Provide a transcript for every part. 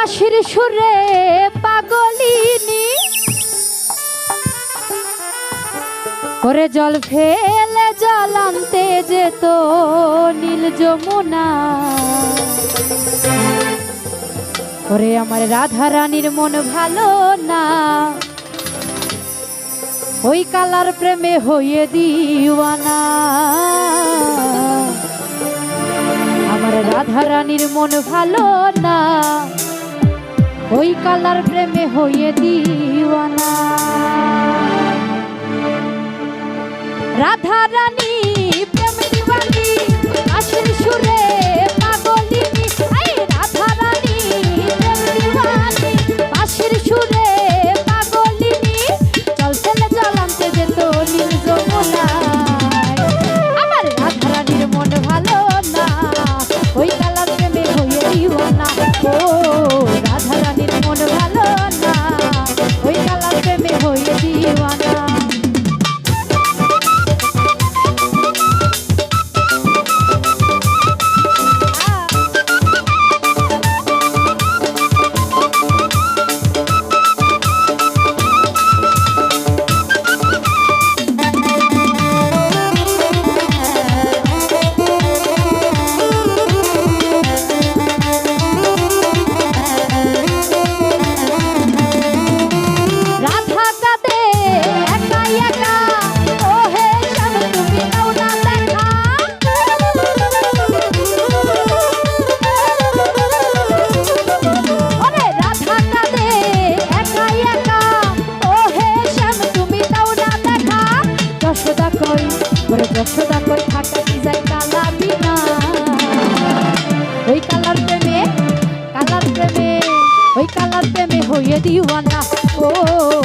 বাঁশির সুরে পাগলিনি। করে জল ফেলে জল আনতে যেত নীল যমুনা। করে আমার রাধা রানীর মন ভালো না। ওই কালার প্রেমে হইয়ে দিওয়ানা। আমার রাধা রানীর মন ভালো না। ওই কালার প্রেমে হইয়ে দিওয়ানা। রাধা রানী প্রেম দিওয়ানি আসল সুর দিওয়ানা। দিওয়ানা ও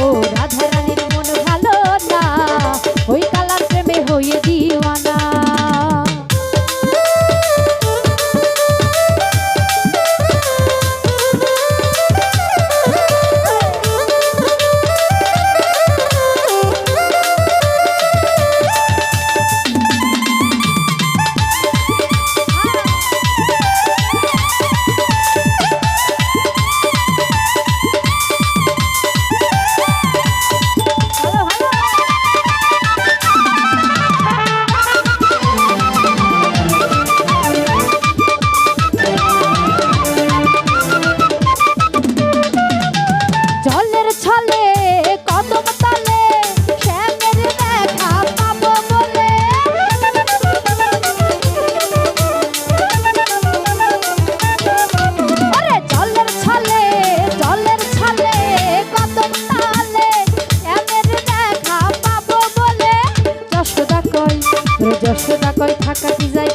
দর্শনা কয় থাকা কি যায়?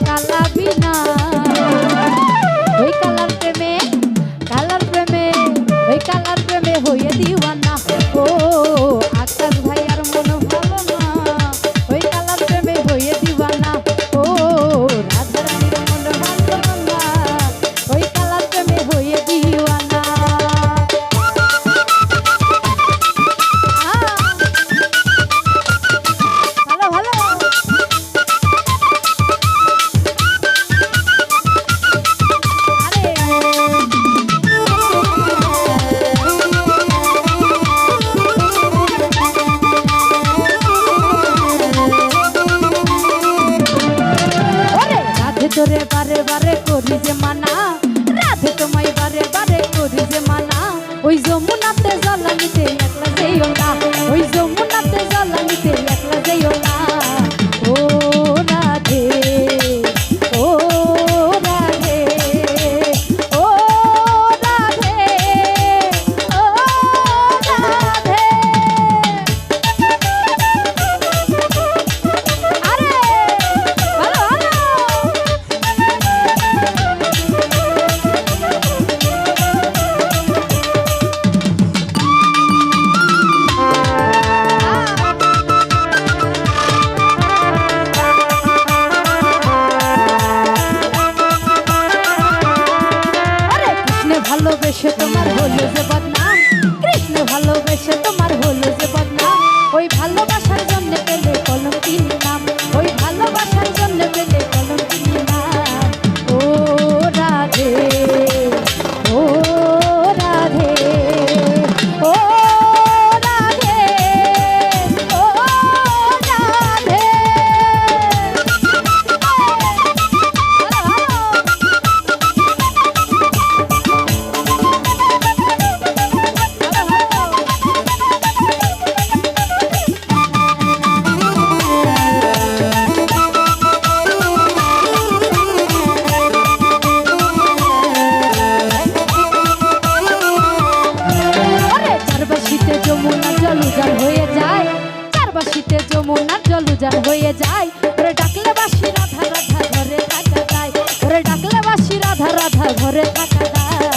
ভালোবাসা রাধা রাধা ঘরে থাকা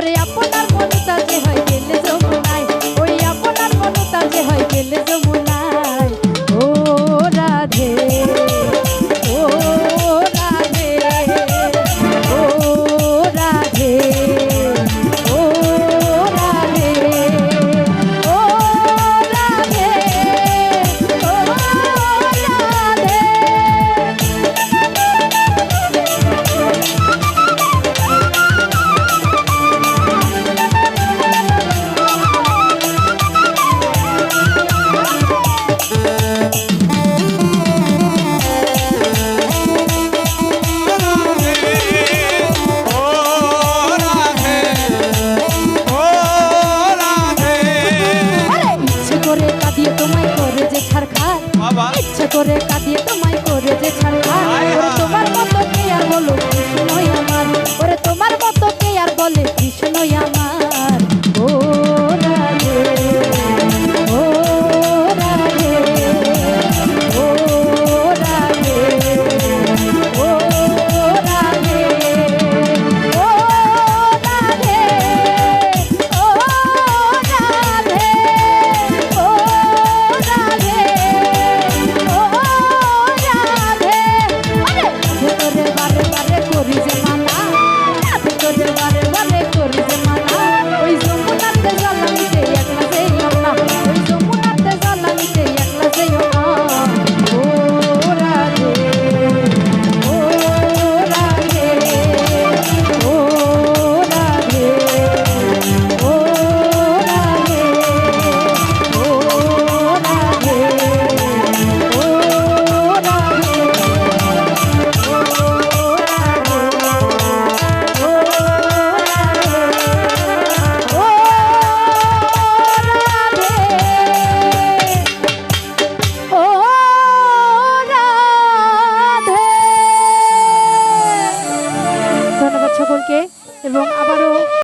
ওরে আপনার মনে ইচ্ছা করে কাঁদিয়ে তোমায়